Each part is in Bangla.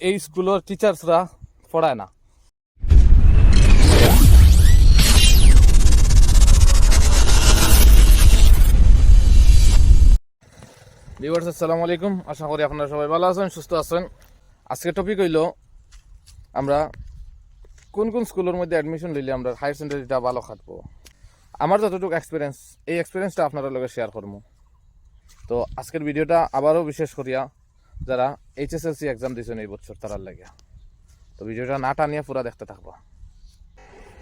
এই স্কুলের টিচার্সরা পড়ায় না। ভিউয়ার্স আসসালামু আলাইকুম। আশা করি আপনারা সবাই ভালো আছেন, সুস্থ আছেন। আজকে টপিক হইল, আমরা কোন কোন স্কুলের মধ্যে অ্যাডমিশন লইলে আমরা হায়ার সেকেন্ডারিটা ভালো খাটবো? আমার যতটুকু এক্সপিরিয়েন্স এই এক্সপিরিয়েন্সটা আপনাদের লগে শেয়ার করব তো আজকের ভিডিওটা আবারও বিশেষ করিয়া যারা এইচএসএলসি এক্সাম দিয়েছেন এই বছর তারার লাগে। তো ভিডিওটা না টানিয়ে পুরা দেখতে থাকব।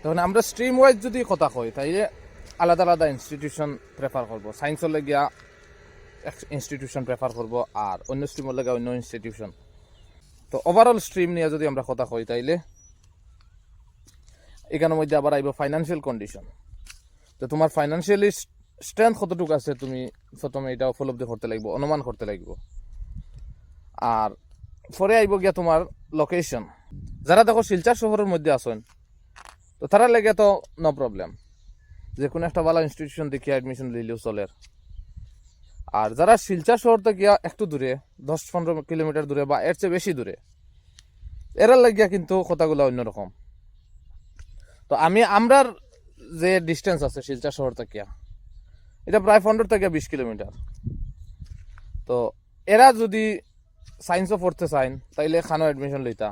তখন আমরা স্ট্রিম ওয়াইজ যদি কথা কই, তাইলে আলাদা আলাদা ইনস্টিটিউশন প্রেফার করব। সায়েন্সের লাগিয়া ইনস্টিটিউশন প্রেফার করব আর অন্য স্ট্রিমের লাগে অন্য ইনস্টিটিউশন তো ওভারঅল স্ট্রিম নিয়ে যদি আমরা কথা কই, তাইলে এখানের মধ্যে আবার আইব ফাইন্যান্সিয়াল কন্ডিশন তো তোমার ফাইন্যান্সিয়ালি স্ট্রেংথ কতটুকু আছে তুমি প্রথমে এটা উপলব্ধি করতে লাগবে, অনুমান করতে লাগবে। আর পরে আইব গিয়া তোমার লোকেশন যারা দেখো শিলচার শহরের মধ্যে আছেন, তো তারা লেগে তো নো প্রবলেম যে কোনো একটা ভালো ইনস্টিটিউশন দেখে অ্যাডমিশন লইলেও চলের আর যারা শিলচর শহর থেকে একটু দূরে, দশ পনেরো কিলোমিটার দূরে বা এর চেয়ে বেশি দূরে, এরা লাগিয়া কিন্তু কথাগুলো অন্যরকম। তো আমি, আমরার যে ডিস্টেন্স আছে শিলচর শহর থেকে এটা প্রায় পনেরো থেকে বিশ কিলোমিটার। তো এরা যদি সায়েন্সও পড়তে চাইন তাইলে খানো অ্যাডমিশন লইতা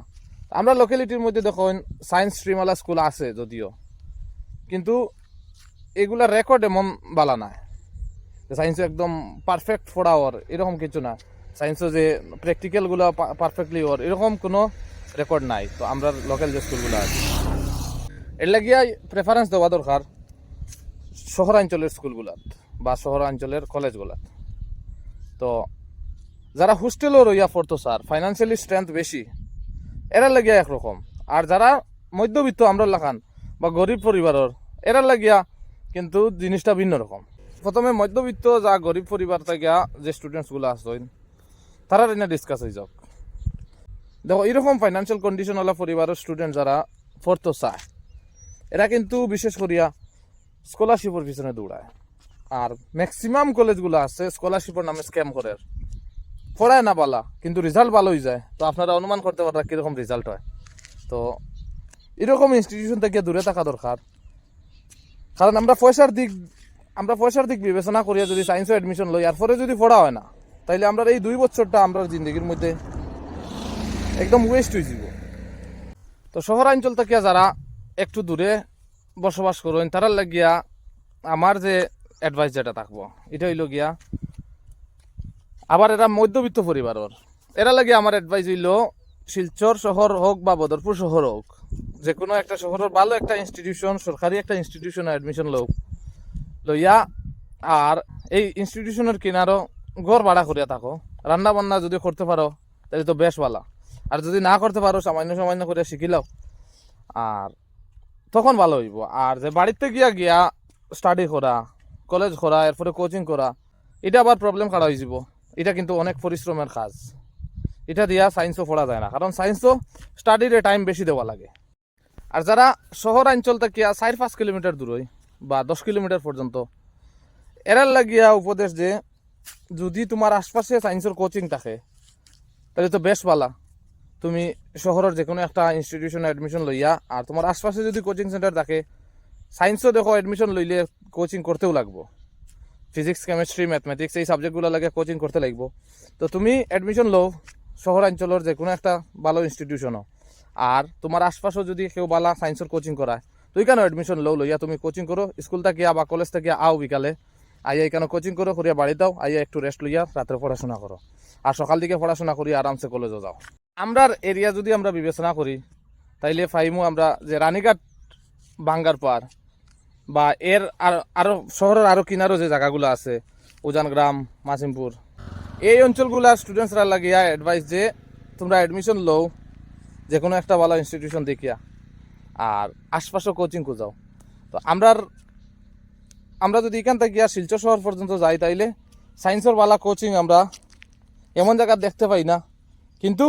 আমরা লোকালিটির মধ্যে দেখুন সায়েন্স স্ট্রিমওয়ালা স্কুল আছে যদিও। কিন্তু এগুলা রেকর্ড এমন বালা নাই। সায়েন্সে একদম পারফেক্ট ফোড়া ওর এরকম কিছু না। সায়েন্সও যে প্র্যাকটিক্যালগুলো পারফেক্টলি ওর এরকম কোনো রেকর্ড নাই। তো আমরা লোকাল যে স্কুলগুলো আছে। এর লাগিয়া প্রেফারেন্স দেওয়া দরকার শহরাঞ্চলের স্কুলগুলাত বা শহরাঞ্চলের কলেজগুলাত তো যারা হোস্টেলও রইয়া পড়তো, স্যার ফাইন্যান্সিয়ালি স্ট্রেংথ বেশি। এরা লাগিয়া একরকম। আর যারা মধ্যবিত্ত, আমরা লাগান বা গরিব পরিবারের এরা লাগিয়া কিন্তু জিনিসটা ভিন্ন রকম। প্রথমে মধ্যবিত্ত, যা গরিব পরিবার থেকে যে স্টুডেন্টসগুলো আসছেন তারা এনে ডিসকাস হয়ে যাক। দেখো, এরকম ফাইন্যান্সিয়াল কন্ডিশনওয়ালা পরিবারের স্টুডেন্ট যারা পড়তো চায় এরা কিন্তু বিশেষ করিয়া স্কলারশিপের পিছনে দৌড়ায়। আর ম্যাক্সিমাম কলেজগুলো আছে স্কলারশিপের নামে স্ক্যাম করে। পড়ায় না বালা, কিন্তু রেজাল্ট ভালো হয়ে যায়। তো আপনারা অনুমান করতে পারেন কীরকম রেজাল্ট হয়। তো এরকম ইনস্টিটিউশন থেকে দূরে থাকা দরকার। কারণ আমরা পয়সার দিক, আমরা পয়সার দিক বিবেচনা করিয়া যদি সায়েন্সে অ্যাডমিশন লই, আর পরে যদি পড়া হয় না, তাইলে আমরা এই দুই বছরটা আমরা জিন্দগির মধ্যে একদম ওয়েস্ট হয়ে যাব তো শহরাঞ্চল থেকে যারা একটু দূরে বসবাস করেন তারা লাগিয়া আমার যে অ্যাডভাইস যেটা থাকব এটা হইল গিয়া আবার এরা মধ্যবিত্ত পরিবারের এরা লাগে আমার অ্যাডভাইস হইল, শিলচর শহর হোক বা বদরপুর শহর হোক যে কোনো একটা শহরের ভালো একটা ইনস্টিটিউশন সরকারি একটা ইনস্টিটিউশনে অ্যাডমিশন লোক লইয়া আর এই ইনস্টিটিউশনের কিনারও ঘর ভাড়া করিয়া থাকো। রান্না বান্না যদি করতে পারো, তাহলে তো বেশ ভালো। আর যদি না করতে পারো, সামান্য সামান্য করে শিখিলাও আর তখন ভালো হইব। আর যে বাড়িতে গিয়া গিয়া স্টাডি করা কলেজ করা, এরপরে কোচিং করা, এটা আবার প্রবলেম খাড়া হয়ে যাব এটা কিন্তু অনেক পরিশ্রমের কাজ। এটা দিয়া সায়েন্সও পড়া যায় না, কারণ সায়েন্সও স্টাডির টাইম বেশি দেওয়া লাগে। আর যারা শহরাঞ্চল থেকে চার পাঁচ কিলোমিটার দূরই বা দশ কিলোমিটার পর্যন্ত, এরার লাগিয়া উপদেশ যে, যদি তোমার আশপাশে সায়েন্সের কোচিং থাকে, তাহলে তো বেশ ভালা। তুমি শহরের যে কোনো একটা ইনস্টিটিউশনে অ্যাডমিশন লইয়া, আর তোমার আশপাশে যদি কোচিং সেন্টার থাকে সায়েন্সও দেখো অ্যাডমিশন লইলে কোচিং করতেও লাগবো। ফিজিক্স কেমিস্ট্রি ম্যাথমেটিক্স এই সাবজেক্টগুলো লাগে কোচিং করতে লাগবো। তো তুমি অ্যাডমিশন লও শহরাঞ্চলের যে কোনো একটা ভালো ইনস্টিটিউশনও আর তোমার আশপাশেও যদি কেউ বালা সায়েন্সের কোচিং করায়, তুই কেন অ্যাডমিশন লও? লইয়া তুমি কোচিং করো। স্কুল থেকে বা কলেজ থেকে আও বিকালে। আইয়া কেন কোচিং করো? করিয়া বাড়ি দাও। আইয়া একটু রেস্ট লইয়া রাত্রে পড়াশোনা করো। আর সকাল দিকে পড়াশোনা করি আরামসে কলেজও যাও। আমরার এরিয়া যদি আমরা বিবেচনা করি, তাইলে ফাইমু আমরা যে রানীঘাট বাঙ্গার পার বা এর আর আরও শহরের আরও কিনারও যে জায়গাগুলো আছে উজান গ্রাম মাসিমপুর, এই অঞ্চলগুলার স্টুডেন্টসরা লাগিয়া অ্যাডভাইস যে তোমরা অ্যাডমিশন লও যে কোনো একটা ভালো ইনস্টিটিউশন দেখিয়া, আর আশপাশও কোচিং যাও তো আমরার, আমরা যদি এখান থেকে গিয়া শিলচর শহর পর্যন্ত যাই তাইলে সায়েন্সের ভালো কোচিং আমরা এমন জায়গা দেখতে পাই না। কিন্তু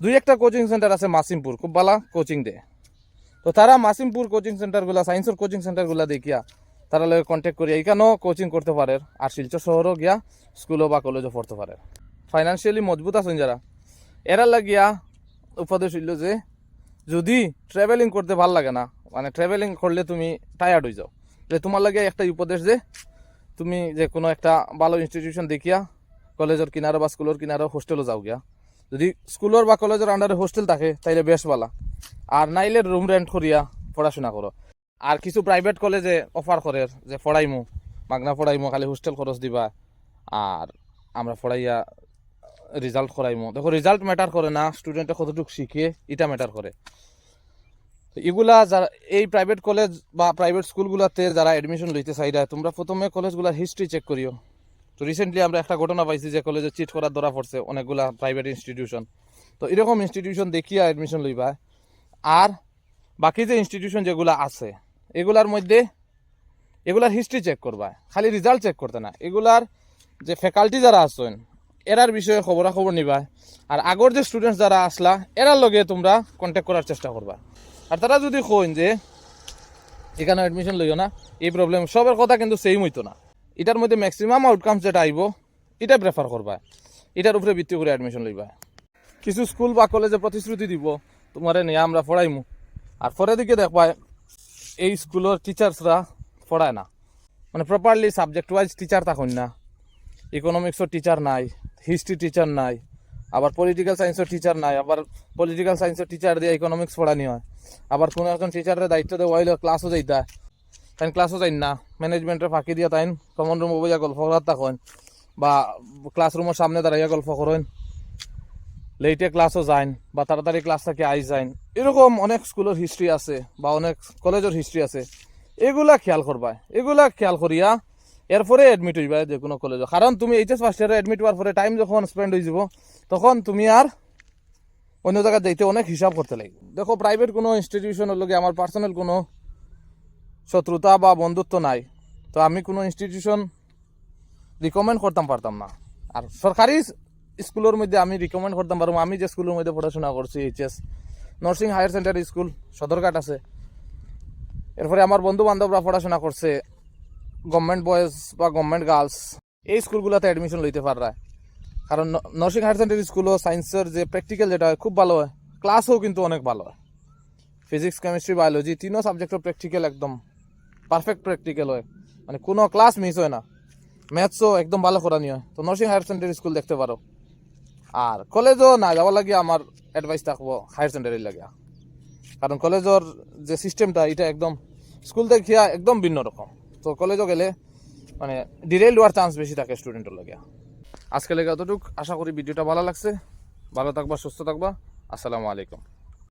দুই একটা কোচিং সেন্টার আছে মাসিমপুর, খুব ভালো কোচিং দেয় তো তারা মাসিমপুর কোচিং সেন্টারগুলা সায়েন্সের কোচিং সেন্টারগুলা দেখিয়া তারা লগে কন্ট্যাক্ট করিয়া, এখানেও কোচিং করতে পারে। আর শিলচর শহরও গিয়া স্কুলও বা কলেজও পড়তে পারে। ফাইন্যান্সিয়ালি মজবুত আছেন যারা। এরা লাগিয়া উপদেশ হইল যে, যদি ট্রাভেলিং করতে ভালো লাগে না মানে ট্রাভেলিং করলে তুমি টায়ার্ড হয়ে যাও। যে তোমার লাগে একটা উপদেশ যে, তুমি যে কোনো একটা ভালো ইনস্টিটিউশন দেখিয়া কলেজের কিনারো বা স্কুলের কিনারো হোস্টেলও যাও গিয়া। যদি স্কুলের বা কলেজের আন্ডারে হোস্টেল থাকে, তাইলে বেশ ভালা। আর নাইলে রুম রেন্ট করিয়া পড়াশোনা করো। আর কিছু প্রাইভেট কলেজে অফার করে, যে পড়াইমু, মাগনা পড়াইমু, খালি হোস্টেল খরচ দিবা, আর আমরা পড়াইয়া রেজাল্ট করাইমু। দেখো রেজাল্ট ম্যাটার করে না স্টুডেন্টে কতটুকু শিখে, এটা ম্যাটার করে। এগুলা যারা, এই প্রাইভেট কলেজ বা প্রাইভেট স্কুলগুলোতে যারা অ্যাডমিশন লইতে চাইরা, তোমরা প্রথমে কলেজগুলোর হিস্ট্রি চেক করিও। তো রিসেন্টলি আমরা একটা ঘটনা পাইছি যে কলেজে চিট করার ধরা পড়ছে অনেকগুলা প্রাইভেট ইনস্টিটিউশন তো এরকম ইনস্টিটিউশন দেখিয়া অ্যাডমিশন লইবা। আর বাকি যে ইনস্টিটিউশন যেগুলো আছে, এগুলার মধ্যে এগুলার হিস্ট্রি চেক করবা, খালি রেজাল্ট চেক করতে না। এগুলার যে ফ্যাকাল্টি যারা আছেন, এরার বিষয়ে খবরাখবর নিবা। আর আগর যে স্টুডেন্টস যারা আসলা, এরার লগে তোমরা কন্ট্যাক্ট করার চেষ্টা করবা। আর তারা যদি কইন যে, এখানে অ্যাডমিশন লইও না, এই প্রবলেম সবের কথা কিন্তু সেম হইতো না। এটার মধ্যে ম্যাক্সিমাম আউটকামস যেটা আইব, এটা প্রেফার করবা। এটার উপরে ভিত্তি করে অ্যাডমিশন লইবা। কিছু স্কুল বা কলেজে প্রতিশ্রুতি দিব। তোমারে নিয়ে আমরা পড়াইমু। আর পরে দিকে দেখবা এই স্কুলের টিচার্সরা পড়ায় না। মানে প্রপারলি সাবজেক্ট ওয়াইজ টিচার তখন না ইকোনমিক্সের টিচার নাই হিস্ট্রি টিচার নাই, আবার পলিটিক্যাল সায়েন্সের টিচার নাই, আবার পলিটিক্যাল সায়েন্সের টিচার দিয়ে ইকোনমিক্স পড়ানি হয়। আবার কোনো একজন টিচারের দায়িত্ব দেওয়া হইলে ক্লাসও যাইতা তাই ক্লাসও যাই না ম্যানেজমেন্টের ফাঁকি দিয়া তাই কমন রুম বইয়া গল্প করার তখন বা ক্লাসরুমের সামনে দাঁড়াইয়া গল্প করেন। লেটে ক্লাসও যাইন বা তাড়াতাড়ি ক্লাস থেকে আই যাইন, এরকম অনেক স্কুলের হিস্ট্রি আছে বা অনেক কলেজের হিস্ট্রি আছে। এগুলা খেয়াল করবা, এগুলা খেয়াল করিয়া এরপরে এডমিট হইবা যে কোনো কলেজে কারণ তুমি এইচএস ফার্স্ট ইয়ারে এডমিট হওয়ার পরে টাইম যখন স্পেন্ড হয়ে যাব, তখন তুমি আর অন্য জায়গায় যাইতে অনেক হিসাব করতে লাগবে। দেখো প্রাইভেট কোনো ইনস্টিটিউশনের লগে আমার পার্সোনাল কোনো শত্রুতা বা বন্ধুত্ব নাই। তো আমি কোনো ইনস্টিটিউশন রিকমেন্ড করতাম পারতাম না। আর সরকারি স্কুলের মধ্যে আমি রিকমেন্ড করতাম পারব। আমি যে স্কুলের মধ্যে পড়াশোনা করছি HS nursing higher centre school Sadarghat আছে। এরপরে আমার বন্ধু বান্ধবরা পড়াশোনা করছে গভর্নমেন্ট বয়েজ বা গভর্নমেন্ট গার্লস এই স্কুলগুলোতে অ্যাডমিশন লইতে পাররা কারণ নার্সিং হায়ার সেন্টার স্কুলও সায়েন্সের যে প্র্যাকটিক্যাল যেটা হয়, খুব ভালো হয়। ক্লাসও কিন্তু অনেক ভালো হয়। ফিজিক্স কেমিস্ট্রি বায়োলজি তিনও সাবজেক্টও প্র্যাকটিক্যাল একদম। পারফেক্ট প্র্যাকটিক্যাল হয়। মানে কোনো ক্লাস মিস হয় না। ম্যাথসও একদম ভালো করানি হয়। তো নার্সিং হায়ার সেন্টার স্কুল দেখতে পারো। আর কলেজও না যাওয়ার লাগে আমার অ্যাডভাইস থাকব হায়ার সেকেন্ডারির লাগে কারণ কলেজের যে সিস্টেমটা এটা একদম স্কুল থেকে একদম ভিন্ন রকম। তো কলেজও গেলে মানে ডিরেল হওয়ার চান্স বেশি থাকে স্টুডেন্টের লাগে আজকে লেগে অতটুক আশা করি ভিডিওটা ভালো লাগছে। ভালো থাকবা, সুস্থ থাকবা। আসসালামু আলাইকুম।